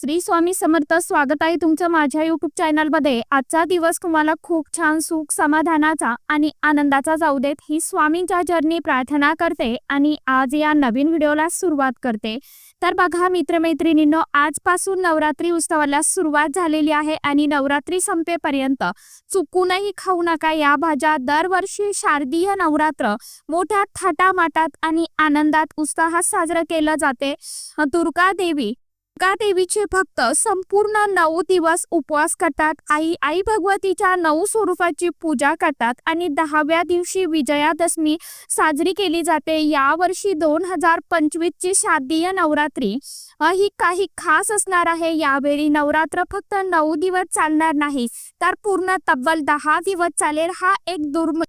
श्री स्वामी समर्थ स्वागत आहे तुमचं माझ्या युट्यूब चॅनलमध्ये आजचा दिवस तुम्हाला खूप छान सुख समाधानाचा आणि आनंदाचा जाऊ देत. ही स्वामींच्या जर्नी प्रार्थना करते आणि आज या नवीन व्हिडिओला सुरुवात करते. तर बघा मित्रमैत्रिणींनो आजपासून नवरात्री उत्सवाला सुरुवात झालेली आहे आणि नवरात्री संपेपर्यंत चुकूनही खाऊ नका या भाज्या. दरवर्षी शारदीय नवरात्र मोठ्या थाटामाटात आणि आनंदात उत्साहात साजरं केलं जाते. दुर्गा देवी दुर्गा देवीचे भक्त संपूर्ण नऊ दिवस उपवास करतात. आई आई भगवतीच्या नऊ स्वरूपाची पूजा करतात आणि दहाव्या दिवशी विजयादशमी साजरी केली जाते. यावर्षी दोन हजार पंचवीस ची शारदीय नवरात्री ही काही खास असणार आहे. यावेळी नवरात्र फक्त नऊ दिवस चालणार नाही तर पूर्ण तब्बल दहा दिवस चालेल. हा एक दुर्म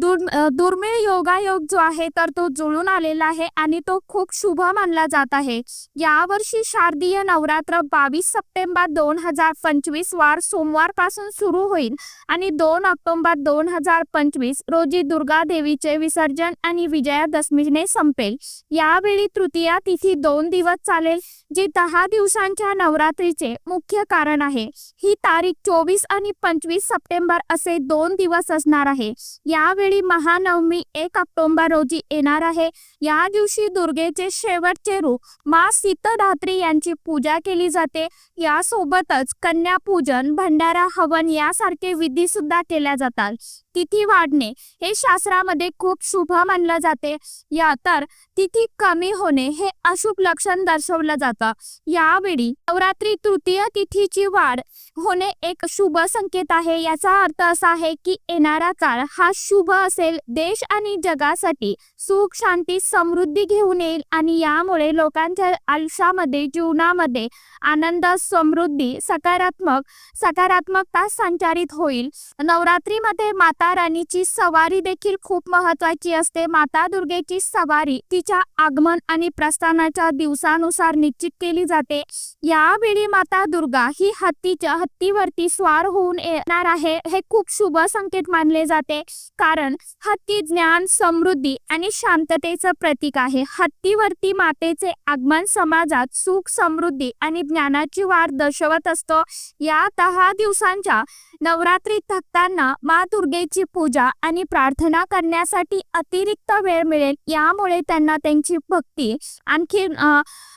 दुर्म दुर्मिळ योगायोग जो आहे तर तो जुळून आलेला आहे आणि तो खूप शुभ मानला जात आहे. यावर्षी शारदीय नवरात्र बावीस सप्टेंबर दोन हजार पंचवीस वार सोमवारपासून सुरू होईल आणि दोन ऑक्टोबर दोन हजार पंचवीस रोजी दुर्गा देवीचे विसर्जन आणि विजयादशमीने संपेल. यावेळी तृतीया तिथी दोन दिवस चालेल. जी दहा दिवसांच्या नवरात्रीचे मुख्य कारण आहे. ही तारीख चोवीस आणि पंचवीस सप्टेंबर असे दोन दिवस असणार आहे. यावेळी महानवमी एक ऑक्टोबर रोजी येणार आहे. या दिवशी दुर्गेचे शेवटचे रूप मा सीतधात्री यांची पूजा केली जाते. यासोबतच कन्यापूजन भंडारा हवन यासारखे विधी सुद्धा केल्या जातात. तिथी वाढणे हे शास्त्रामध्ये खूप शुभ मानलं जाते. या तर तिथी कमी होणे हे अशुभ लक्षण दर्शवलं जातं. यावेळी नवरात्री तृतीय तिथीची वाढ होणे एक शुभ संकेत आहे. याचा अर्थ असा आहे की येणारा काळ हा शुभ असेल. देश आणि जगासाठी सुख शांती समृद्धी घेऊन येईल आणि यामुळे लोकांच्या आयुष्यामध्ये जीवनामध्ये आनंद समृद्धी सकारात्मक सकारात्मकता संचारित होईल. नवरात्रीमध्ये माता माता राणीची सवारी देखील खूप महत्वाची असते. माता दुर्गेची सवारी तिच्या आगमन आणि प्रस्थानाच्या दिवसानुसार निश्चित केली जाते. यावेळी माता दुर्गा ही हत्तीच्या हत्तीवरती स्वार होऊन येणार आहे हे खूप शुभ संकेत मानले जाते. कारण हत्ती ज्ञान समृद्धी आणि शांततेचं प्रतीक आहे. हत्तीवरती मातेचे आगमन समाजात सुख समृद्धी आणि ज्ञानाची वाढ दर्शवत असतो. या दहा दिवसांच्या नवरात्रीत भक्तांना मा दुर्गेची पूजा आणि प्रार्थना करण्यासाठी अतिरिक्त वेळ मिळेल यामुळे त्यांना त्यांची भक्ती आणखी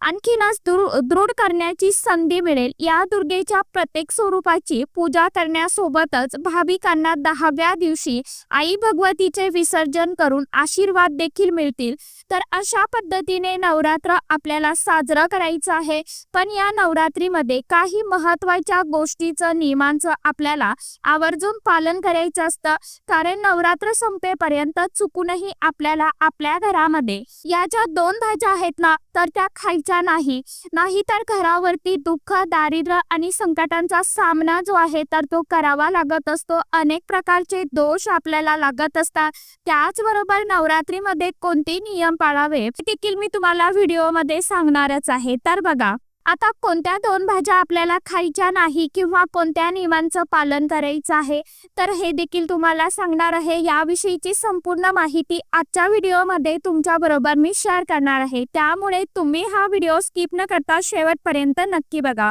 आणखीनच दृ- दृढ करण्याची संधी मिळेल. या दुर्गेच्या प्रत्येक स्वरूपाची पूजा करण्यासोबतच भाविकांना दहाव्या दिवशी आई भगवतीचे विसर्जन करून आशीर्वाद देखील मिळतील. तर अशा पद्धतीने नवरात्र आपल्याला साजरा करायचं आहे. पण या नवरात्रीमध्ये काही महत्त्वाच्या गोष्टीचं नियमांचं आपल्याला आवर्जून पालन करायचं असतं. कारण नवरात्र संपेपर्यंत चुकूनही आपल्याला आपल्या घरामध्ये या ज्या दोन भाज्या आहेत ना तर त्या खायच्या नाही. नाही तर घरावरती दुःख दारिद्र्य आणि संकटांचा सामना जो आहे तर तो करावा लागत असतो. अनेक प्रकारचे दोष आपल्याला लागत असतात. त्याचबरोबर नवरात्रीमध्ये कोणते नियम पाळावे देखील मी तुम्हाला व्हिडिओमध्ये सांगणारच आहे. तर बघा आता कोणत्या दोन भाज्या आपल्याला खायच्या नाही किंवा कोणत्या नियमांचं पालन करायचं आहे? तर हे देखील तुम्हाला सांगणार आहे. याविषयीची संपूर्ण माहिती आजच्या व्हिडिओमध्ये तुमच्या बरोबर मी शेअर करणार आहे. त्यामुळे तुम्ही हा व्हिडिओ स्किप न करता शेवटपर्यंत नक्की बघा.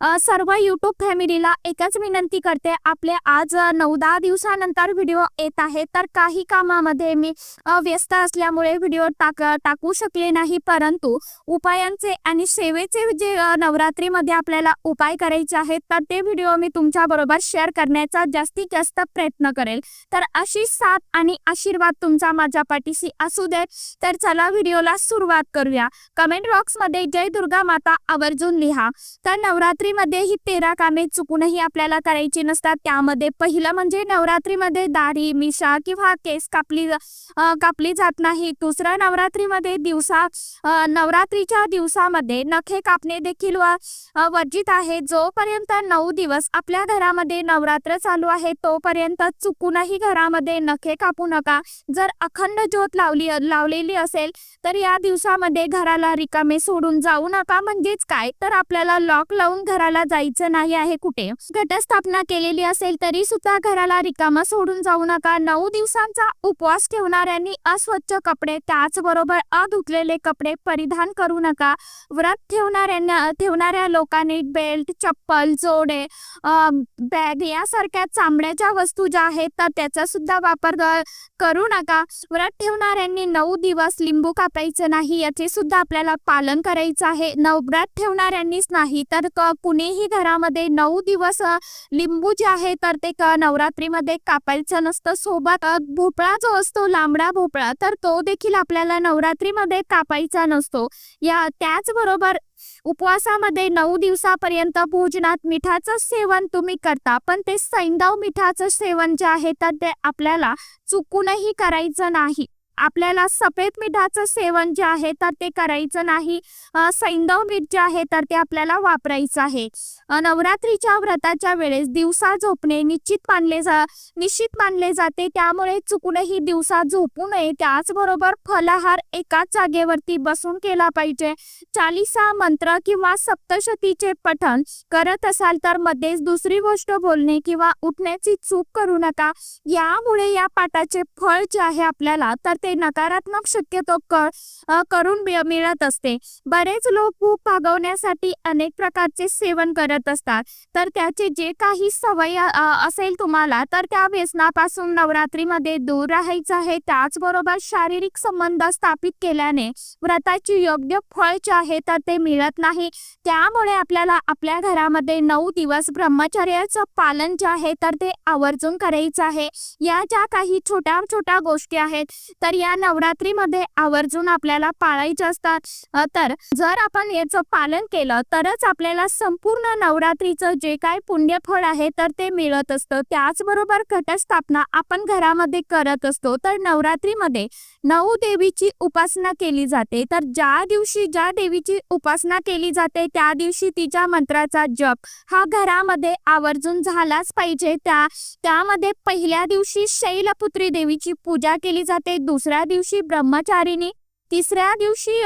सर्व यूट्यूब फॅमिलीला एकच विनंती करते. आपले आज नऊ दहा दिवसानंतर व्हिडिओ येत आहे तर काही कामामध्ये मी व्यस्त असल्यामुळे व्हिडिओ टाक टाकू शकले नाही. परंतु उपायांचे आणि सेवेचे जे नवरात्रीमध्ये आपल्याला उपाय करायचे आहेत तर ते व्हिडिओ मी तुमच्याबरोबर शेअर करण्याचा जास्तीत जास्त प्रयत्न करेल. तर अशी साथ आणि आशीर्वाद तुमचा माझ्या पाठीशी असू दे. तर चला व्हिडिओला सुरुवात करूया. कमेंट बॉक्समध्ये जय दुर्गा माता आवर्जून लिहा. तर नवरात्री नवरात्रीमध्ये ही तेरा कामे चुकूनही आपल्याला करायची नसतात. त्यामध्ये पहिलं म्हणजे नवरात्रीमध्ये दाढी मिशा किंवा केस कापली कापली जात नाही. दुसरं नवरात्रीमध्ये दिवसा नवरात्रीच्या दिवसामध्ये नखे कापणे देखील वर्जित आहे. जोपर्यंत नऊ दिवस आपल्या घरामध्ये नवरात्र चालू आहे तोपर्यंत चुकूनही घरामध्ये नखे कापू नका. जर अखंड ज्योत लावली लावलेली असेल तर या दिवसामध्ये घराला रिकामे सोडून जाऊ नका. म्हणजेच काय? तर आपल्याला लॉक लावून घराला जायचं नाही आहे कुठे. घटस्थापना केलेली असेल तरी सुद्धा घराला रिकामा सोडून जाऊ नका. नऊ दिवसांचा उपवास ठेवणाऱ्यांनी अस्वच्छ कपडे त्याचबरोबर अधुतलेले कपडे परिधान करू नका. व्रत ठेवणाऱ्यांना ठेवणाऱ्या लोकांनी बेल्ट चप्पल जोडे बॅग यासारख्या चामड्याच्या वस्तू ज्या आहेत तर त्याचा सुद्धा वापर करू नका. व्रत ठेवणाऱ्यांनी नऊ दिवस लिंबू कापायचं नाही याचे सुद्धा आपल्याला पालन करायचं आहे. नवव्रत ठेवणाऱ्यांनीच नाही तर क- कुणीही घरामध्ये नऊ दिवस लिंबू जे आहे तर ते नवरात्रीमध्ये कापायचं नसतं. सोबत भोपळा जो असतो लांबडा भोपळा तर तो देखील आपल्याला नवरात्रीमध्ये कापायचा नसतो. या त्याचबरोबर उपवासामध्ये नऊ दिवसापर्यंत भोजनात मिठाचं सेवन तुम्ही करता पण ते सैंदव मिठाचं सेवन जे आहे तर ते आपल्याला चुकूनही करायचं नाही. आपल्याला सफेद मिठाचं सेवन जे आहे तर ते करायचं नाही. सैंदव सैंधव मीठ जे आहे तर ते आपल्याला वापरायचं आहे. नवरात्रीच्या व्रताच्या वेळेस दिवसा झोपणे निश्चित मानले जा निश्चित मानले जाते. त्यामुळे चुकूनही दिवसा झोपू नये. त्याचबरोबर फलाहार एकाच जागेवरती बसून केला पाहिजे. चालिसा मंत्र किंवा सप्तशतीचे पठण करत असाल तर मध्येच दुसरी गोष्ट बोलणे किंवा उठण्याची चूक करू नका. यामुळे या पाठाचे फळ जे आहे आपल्याला तर ते नकारात्मक शक्यतो करून मिळत असते. बरेच लोक भूक भागवण्यासाठी अनेक प्रकारचे सेवन करत असतात. तर त्याचे जे काही सवय असेल तुम्हाला तर त्या व्यसनापासून नवरात्रीमध्ये दूर राहायचं आहे. त्याचबरोबर शारीरिक संबंध स्थापित केल्याने व्रताची योग्य फळ जे आहे तर ते मिळत नाही. त्यामुळे आपल्याला आपल्या घरामध्ये नऊ दिवस ब्रह्मचर्याचं पालन जे आहे तर ते आवर्जून करायचं आहे. या ज्या काही छोट्या छोट्या गोष्टी आहेत तर या नवरात्रीमध्ये आवर्जून आपल्याला पाळायच्या असतात. तर जर आपण याचं पालन केलं तरच आपल्याला संपूर्ण नवरात्रीचं जे काय पुण्यफळ आहे तर ते मिळत असतं. त्याचबरोबर घटस्थापना आपण घरामध्ये करत असतो. तर नवरात्रीमध्ये नऊ देवीची उपासना केली जाते. तर ज्या दिवशी ज्या देवीची उपासना केली जाते त्या दिवशी तिच्या मंत्राचा जप हा घरामध्ये आवर्जून झालाच पाहिजे. त्या त्यामध्ये पहिल्या दिवशी शैलपुत्री देवीची पूजा केली जाते दुसऱ्या दिवशी ब्रह्मचारीने तिसऱ्या दिवशी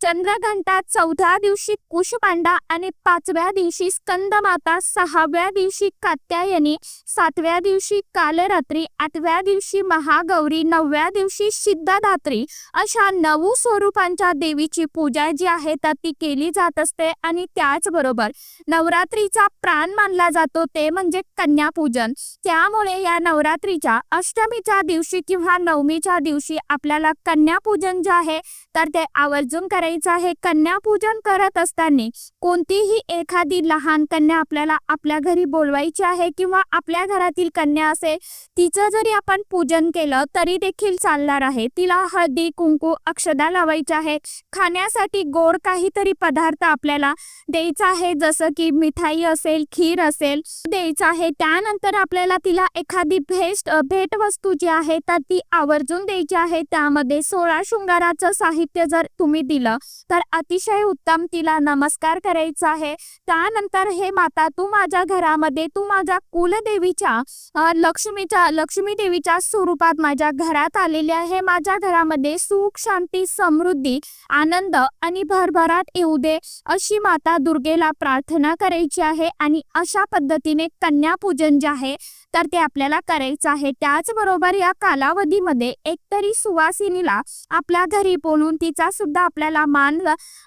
चंद्रघंटा चौथ्या दिवशी कुशपांडा आणि पाचव्या दिवशी स्कंदमाता सहाव्या दिवशी कात्यायनी सातव्या दिवशी कालरात्री आठव्या दिवशी महागौरी नवव्या दिवशी सिद्धदात्री अशा नऊ स्वरूपांच्या देवीची पूजा जी आहे तर ती केली जात असते आणि त्याचबरोबर नवरात्रीचा प्राण मानला जातो ते म्हणजे कन्यापूजन. त्यामुळे या नवरात्रीच्या अष्टमीच्या दिवशी किंवा नवमीच्या दिवशी आपल्याला कन्यापूजन जे आहे तर ते आवर्जून करायचं आहे. कन्यापूजन करत असताना कोणतीही एखादी लहान कन्या आपल्याला आपल्या घरी बोलवायची आहे किंवा आपल्या घरातील कन्या असेल तिचं जरी आपण पूजन केलं तरी देखील चालणार आहे. तिला हळदी कुंकू अक्षदा लावायची आहे. खाण्यासाठी गोड काहीतरी पदार्थ आपल्याला द्यायचा आहे. जसं की मिठाई असेल खीर असेल द्यायचं आहे. त्यानंतर आपल्याला तिला एखादी भेट भेट वस्तू जी आहे तर ती आवर्जून द्यायची आहे. त्यामध्ये सोळा शृंगाराचं साहित्य जर तुम्ही दिलं तर अतिशय उत्तम तिला नमस्कार करायचा आहे. त्यानंतर हे माता तू माझ्या घरामध्ये तू माझ्या कुलदेवीच्या लक्ष्मीच्या लक्ष्मी देवीच्या स्वरूपात माझ्या घरात आलेली आहे. माझ्या घरामध्ये सुख शांती समृद्धी आनंद आणि भरभराट येऊ दे अशी माता दुर्गेला प्रार्थना करायची आहे आणि अशा पद्धतीने कन्यापूजन जे आहे तर ते आपल्याला करायचं आहे. त्याचबरोबर या कालावधीमध्ये एकतरी सुवासिनीला आपल्या घरी बोलून तिचा सुद्धा आपल्याला मान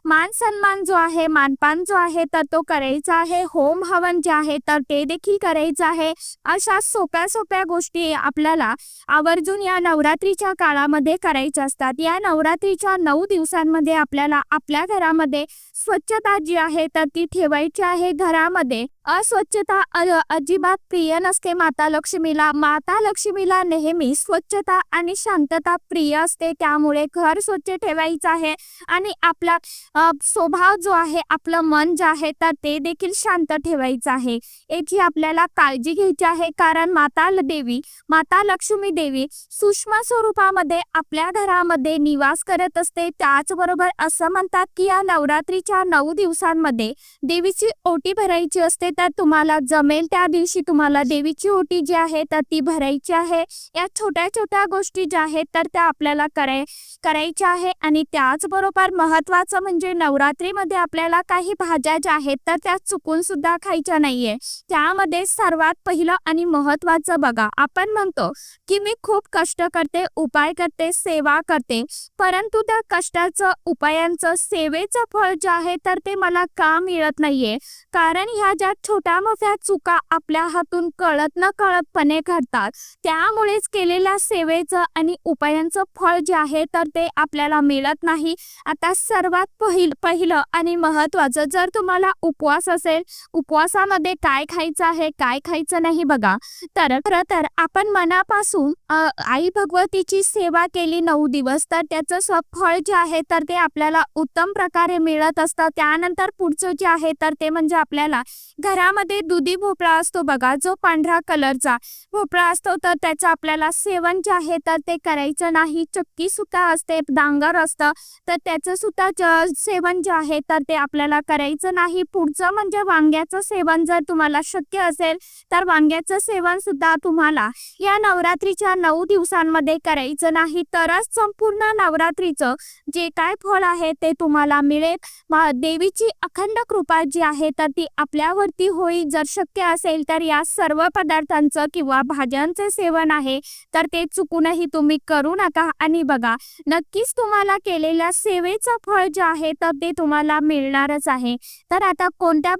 मान सन्मान जो आहे मानपान जो आहे तर तो करायचा आहे. होम हवन जे आहे तर ते देखील करायचं आहे. अशा सोप्या सोप्या गोष्टी आपल्याला आवर्जून या नवरात्रीच्या काळामध्ये करायच्या असतात. या नवरात्रीच्या नऊ दिवसांमध्ये आपल्याला आपल्या घरामध्ये स्वच्छता जी आहे तर ती ठेवायची आहे घरामध्ये. अस्वच्छता अजिबात प्रिय नसते माता लक्ष्मीला. माता लक्ष्मीला नेहमी स्वच्छता आणि शांतता प्रिय असते. त्यामुळे घर स्वच्छ ठेवायचं आहे आणि आपला स्वभाव जो आहे आपलं मन जे आहे तर ते देखील शांत ठेवायचं आहे. याची आपल्याला काळजी घ्यायची आहे. कारण माता ल- देवी माता लक्ष्मी देवी सूक्ष्म स्वरूपामध्ये आपल्या घरामध्ये निवास करत असते. त्याचबरोबर असं म्हणतात की या नवरात्रीच्या नऊ दिवसांमध्ये देवीची ओटी भरायची असते. तर तुम्हाला जमेल. त्या दिवशी तुम्हाला देवीची ओटी जी आहे तर ती भरायची आहे. या छोट्या छोट्या गोष्टी ज्या आहेत तर त्या आपल्याला कराय करायच्या आहे. आणि त्याचबरोबर महत्वाचं म्हणजे नवरात्रीमध्ये आपल्याला काही भाज्या ज्या आहेत तर त्या चुकून सुद्धा खायच्या नाहीये. त्यामध्ये सर्वात पहिलं आणि महत्वाचं बघा आपण म्हणतो की मी खूप कष्ट करते उपाय करते सेवा करते. परंतु त्या कष्टाचं उपायांचं सेवेचं फळ जे आहे तर ते मला का मिळत नाहीये? कारण ह्या ज्या छोट्या मोठ्या चुका आपल्या हातून कळत न कळतपणे घडतात. त्यामुळेच केलेल्या सेवेचं आणि उपायांचं फळ जे आहे तर ते आपल्याला मिळत नाही. आता सर्वात पहिल पहिलं आणि महत्वाचं जर तुम्हाला उपवास असेल उपवासामध्ये काय खायचं आहे काय खायचं नाही बघा. तर खरं तर आपण मनापासून आई भगवतीची सेवा केली नऊ दिवस तर त्याचं फळ जे आहे तर ते आपल्याला उत्तम प्रकारे मिळत असतं. त्यानंतर पुढचं जे आहे तर ते म्हणजे आपल्याला घरामध्ये दुधी भोपळा असतो बघा जो पांढरा कलरचा भोपळा असतो तर त्याचं आपल्याला सेवन जे आहे तर ते करायचं नाही. चक्की सुद्धा असते डांगर असतं तर त्याचं सुद्धा सेवन जे आहे तर ते आपल्याला करायचं नाही. पुढचं म्हणजे वांग्याचं सेवन जर तुम्हाला शक्य असेल तर वांग्याचं सेवन सुद्धा तुम्हाला या नवरात्रीच्या नऊ दिवसांमध्ये करायचं नाही. तरच संपूर्ण नवरात्रीचं जे काय फळ आहे ते तुम्हाला मिळेल. देवीची अखंड कृपा जी आहे तर ती आपल्यावरती होईल जर शक्य असेल तर या सर्व पदार्थांचं किंवा भाज्यांचे सेवन आहे तर ते चुकूनही तुम्ही करू नका. आणि बघा नक्कीच तुम्हाला केलेल्या सेवेचं फळ जे आहे तर ते तुम्हाला मिळणारच आहे. तर आता कोणत्या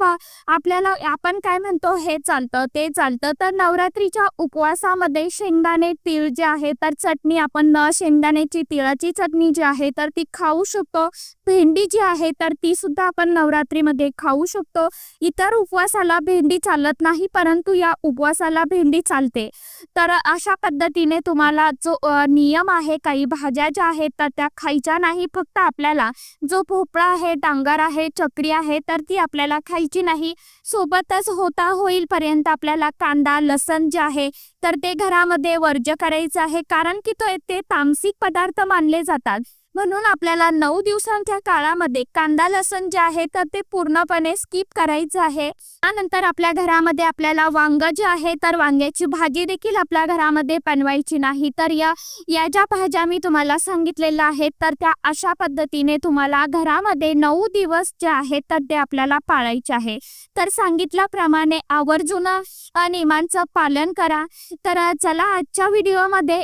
आपल्याला आपण काय म्हणतो हे चालतं ते चालतं. तर नवरात्रीच्या उपवासामध्ये शेंगदाणे तीळ जे आहे तर चटणी आपण न शेंगदाण्याची तिळाची चटणी जी आहे तर ती खाऊ शकतो. भेंडी जी आहे तर ती सुद्धा आपण नवरात्रीमध्ये खाऊ शकतो. इतर उपवास उपवासाला भेंडी चालत नाही परंतु या उपवासाला भेंडी चालते. तर अशा पद्धतीने तुम्हाला जो नियम आहे काही भाज्या ज्या आहेत तर त्या खायच्या नाही फक्त आपल्याला जो भोपळा आहे डांगर आहे चकरी आहे तर ती आपल्याला खायची नाही. सोबतच होता होईल पर्यंत आपल्याला कांदा लसण जे आहे तर ते घरामध्ये वर्ज्य करायचं आहे कारण की तो ते तामसिक पदार्थ मानले जातात. म्हणून आपल्याला नऊ दिवसांच्या काळामध्ये कांदा लसण जे आहे तर ते पूर्णपणे स्किप करायचं आहे. त्यानंतर आपल्या घरामध्ये आपल्याला वांग जे आहे तर वांग्याची भाजी देखील आपल्या घरामध्ये बनवायची नाही. तर या या ज्या भाज्या मी तुम्हाला सांगितलेल्या आहेत तर त्या अशा पद्धतीने तुम्हाला घरामध्ये नऊ दिवस जे आहेत तर ते आपल्याला पाळायचे आहे. तर सांगितल्याप्रमाणे आवर्जून नियमांचं पालन करा. तर चला आजच्या व्हिडिओमध्ये